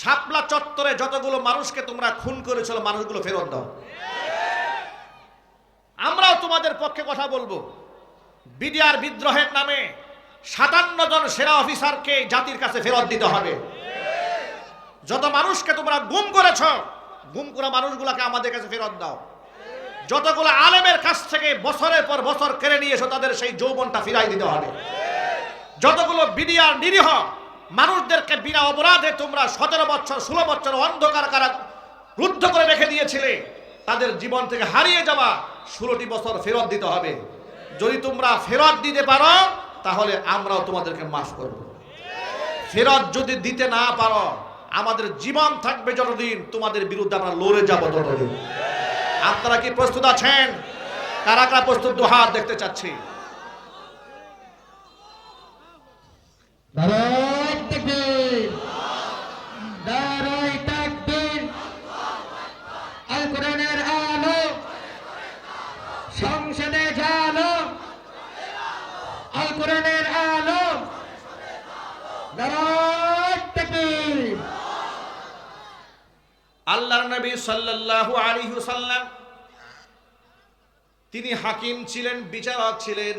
শাপলা চত্বরে যতগুলো মানুষকে তোমরা খুন করেছিল, মানুষগুলো ফেরত দাও। আমরাও তোমাদের পক্ষে কথা বলব। বিডিআর বিদ্রোহের নামে সাতান্ন জন সেরা অফিসারকে জাতির কাছে ফেরত দিতে হবে। যত মানুষকে তোমরা গুম করেছ, গুম করা মানুষগুলোকে আমাদের কাছে ফেরত দাও। যতগুলো আলেমের কাছ থেকে বছরের পর বছর কেড়ে নিয়ে এসো, তাদের সেই যৌবনটা ফিরাই দিতে হবে। যতগুলো বিডিআর নিরীহ মানুষদেরকে বিনা অপরাধে তোমরা সতেরো বছর, ষোলো বছর অন্ধকার কারা রুদ্ধ করে রেখে দিয়েছিলে, তাদের জীবন থেকে হারিয়ে যাওয়া ষোলোটি বছর ফেরত দিতে হবে। যদি তোমরা ফেরত দিতে পারো, তাহলে আমরাও তোমাদেরকে মাফ করব। ফেরত যদি দিতে না পারো, আমাদের জীবন থাকবে যতদিন তোমাদের বিরুদ্ধে আমরা লড়ে যাব ততদিন। আপনারা কি প্রস্তুত আছেন? কারা কারা প্রস্তুত দুহাত দেখতে চাচ্ছি? নারায় তাকবীর নারায় তাকবীর আল কোরআনের আলো সংসদে জালো আল কোরআনের আলো। আল্লাহর নবী সাল্লাল্লাহু আলাইহি সাল্লাম তিনি হাকিম ছিলেন, বিচারক ছিলেন,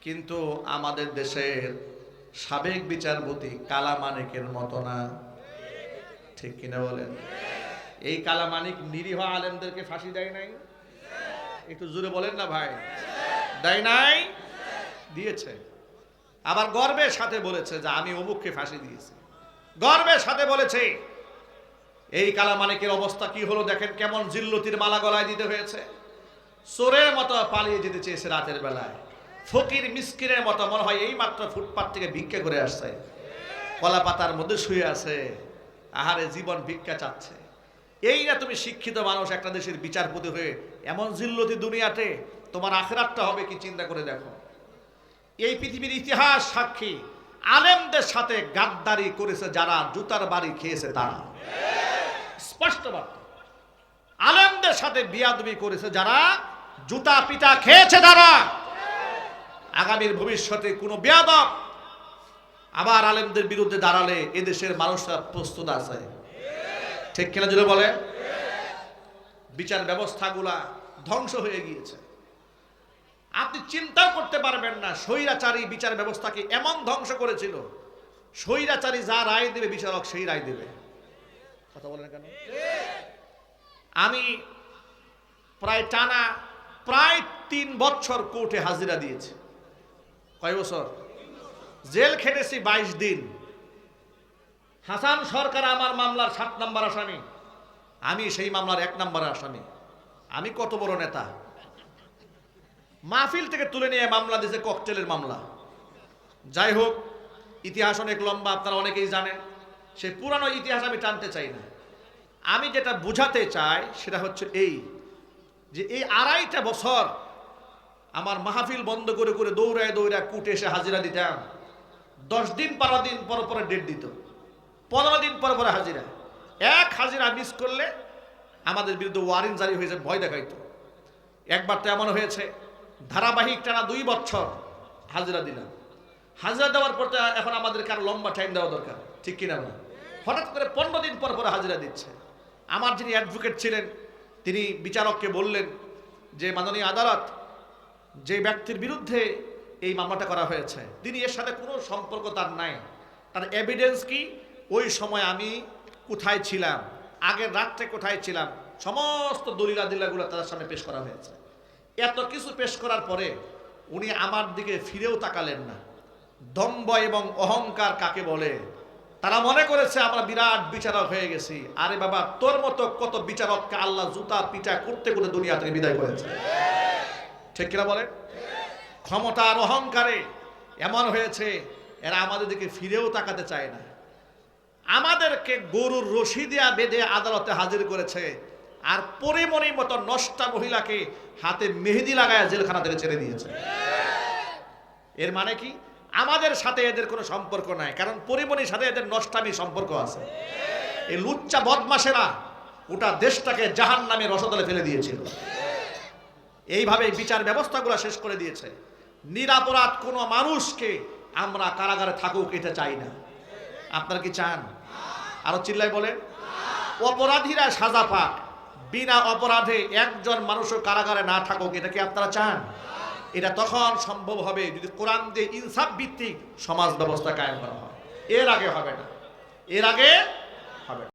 কিন্তু আমাদের দেশের সাবেক বিচারপতি কালামানিকের মতো না। ঠিক কিনা বলেন? এই কালামানিক নিরীহ আলেমদেরকে ফাঁসি দেয় নাই? একটু জোরে বলেন না ভাই। দেয় নাই? দিয়েছে। আবার গর্বের সাথে বলেছে যে আমি অমুককে ফাঁসি দিয়েছি। গর্বের সাথে বলেছে, এই কালামানিকের অবস্থা কি হলো দেখেন, কেমন জিল্লতির মালা গলায় দিতে হয়েছে। চোরের মতো পালিয়ে যেতে চেয়েছে রাতের বেলায়। ফকির মিসকিনের মতো মনে হয় এই মাত্র ফুটপাত থেকে ভিক্ষা করে আসছে। কলা পাতার মধ্যে শুয়ে আছে, আহারে জীবন ভিক্ষা চাচ্ছে। এই না তুমি শিক্ষিত মানুষ, একটা দেশের বিচারপতি হয়ে এমন জিল্লতি দুনিয়াতে তোমার আখরাতটা হবে কি চিন্তা করে দেখো। এই পৃথিবীর ইতিহাস সাক্ষী। আলেমদের সাথে গাদ্দারি করেছে যারা, জুতার বাড়ি খেয়েছে তারা। স্পষ্ট বার্তা। আলেমদের সাথে বিয়াদবি করেছে যারা, জুতা পিটা খেয়েছে তারা। আগামীর ভবিষ্যতে কোনো বিয়াদব আবার আলেমদের বিরুদ্ধে দাঁড়ালে এদেশের মানুষরা প্রস্তুত আছে। ঠিক কিনা যদি বলে বিচার ব্যবস্থাগুলা ধ্বংস হয়ে গিয়েছে। আপনি চিন্তাও করতে পারবেন না, স্বৈরাচারী বিচার ব্যবস্থাকে এমন ধ্বংস করেছিল। স্বৈরাচারী যা রায় দেবে, বিচারক সেই রায় দেবে। কথা বলেন কেন? আমি প্রায় টানা, প্রায় তিন বছর কোর্টে হাজিরা দিয়েছি। কয় বছর? জেল খেটেছি বাইশ দিন। হাসান সরকার আমার মামলার সাত নম্বর আসামি। আমি সেই মামলার এক নম্বর আসামি। আমি কত বড় নেতা? মাহফিল থেকে তুলে নিয়ে মামলা দিয়েছে ককটেলের মামলা। যাই হোক, ইতিহাস অনেক লম্বা, আপনারা অনেকেই জানেন। সে পুরানো ইতিহাস আমি টানতে চাই না। আমি যেটা বুঝাতে চাই সেটা হচ্ছে এই, যে এই আড়াইটা বছর আমার মাহফিল বন্ধ করে করে দৌড়ায় দৌড়ায় কুটে এসে হাজিরা দিতাম। দশ দিন, বারো দিন পর পরে ডেট দিত। পনেরো দিন পর পরে হাজিরা। এক হাজিরা মিস করলে আমাদের বিরুদ্ধে ওয়ারেন্ট জারি হয়েছে ভয় দেখাইতো। একবার তো এমন হয়েছে। ধারাবাহিক টানা দুই বছর হাজিরা দিলাম। হাজিরা দেওয়ার পর তো এখন আমাদেরকে আরও লম্বা টাইম দেওয়া দরকার। ঠিক কিনা না? হঠাৎ করে পনেরো দিন পর পরে হাজিরা দিচ্ছে। আমার যিনি অ্যাডভোকেট ছিলেন, তিনি বিচারককে বললেন যে, মাননীয় আদালত, যে ব্যক্তির বিরুদ্ধে এই মামলাটা করা হয়েছে, তিনি এর সাথে কোনো সম্পর্ক তার নাই। তার এভিডেন্স কি? ওই সময় আমি কোথায় ছিলাম? আগের রাত্রে কোথায় ছিলাম? সমস্ত দলিলা দিলাগুলো তাদের সামনে পেশ করা হয়েছে। এত কিছু পেশ করার পরে উনি আমার দিকে ফিরেও তাকালেন না। দম্ব এবং অহংকার কাকে বলে? তারা মনে করেছে, আমরা বিরাট বিচারক হয়ে গেছি। আরে বাবা, তোর মতো কত বিচারককে আল্লাহ জুতা পিটা করতে করতে দুনিয়া থেকে বিদায় করেছে? ঠিক কিনা বলে ক্ষমতার অহংকারে এমন হয়েছে, এরা আমাদের দিকে ফিরেও তাকাতে চায় না। আমাদেরকে গরুর রশি দিয়া বেঁধে আদালতে হাজির করেছে। আর পরিমণির মতো নষ্টা মহিলাকে হাতে মেহেদি লাগায় জেলখানা থেকে ছেড়ে দিয়েছে। এর মানে কি? আমাদের সাথে এদের কোনো সম্পর্ক নাই, কারণ পরিমণির সাথে এদের নষ্টামি সম্পর্ক আছে। এই লুচ্চা বদমাসেরা ওটা দেশটাকে জাহান নামে রসদলে ফেলে দিয়েছিল। এইভাবে বিচার ব্যবস্থাগুলো শেষ করে দিয়েছে। নিরাপরাধ কোনো মানুষকে আমরা কারাগারে থাকুক, এটা চাই না। আপনারা কি চান? আরও চিল্লাই বলেন। অপরাধীরা সাজা পাক। বিনা অপরাধে একজন মানুষও কারাগারে না থাকুক, এটা কি আপনারা চান? এটা তখন সম্ভব হবে যদি কোরআন দিয়ে ইনসাফ ভিত্তিক সমাজ ব্যবস্থা কায়েম করা হয়। এর আগে হবে না। এর আগে হবে।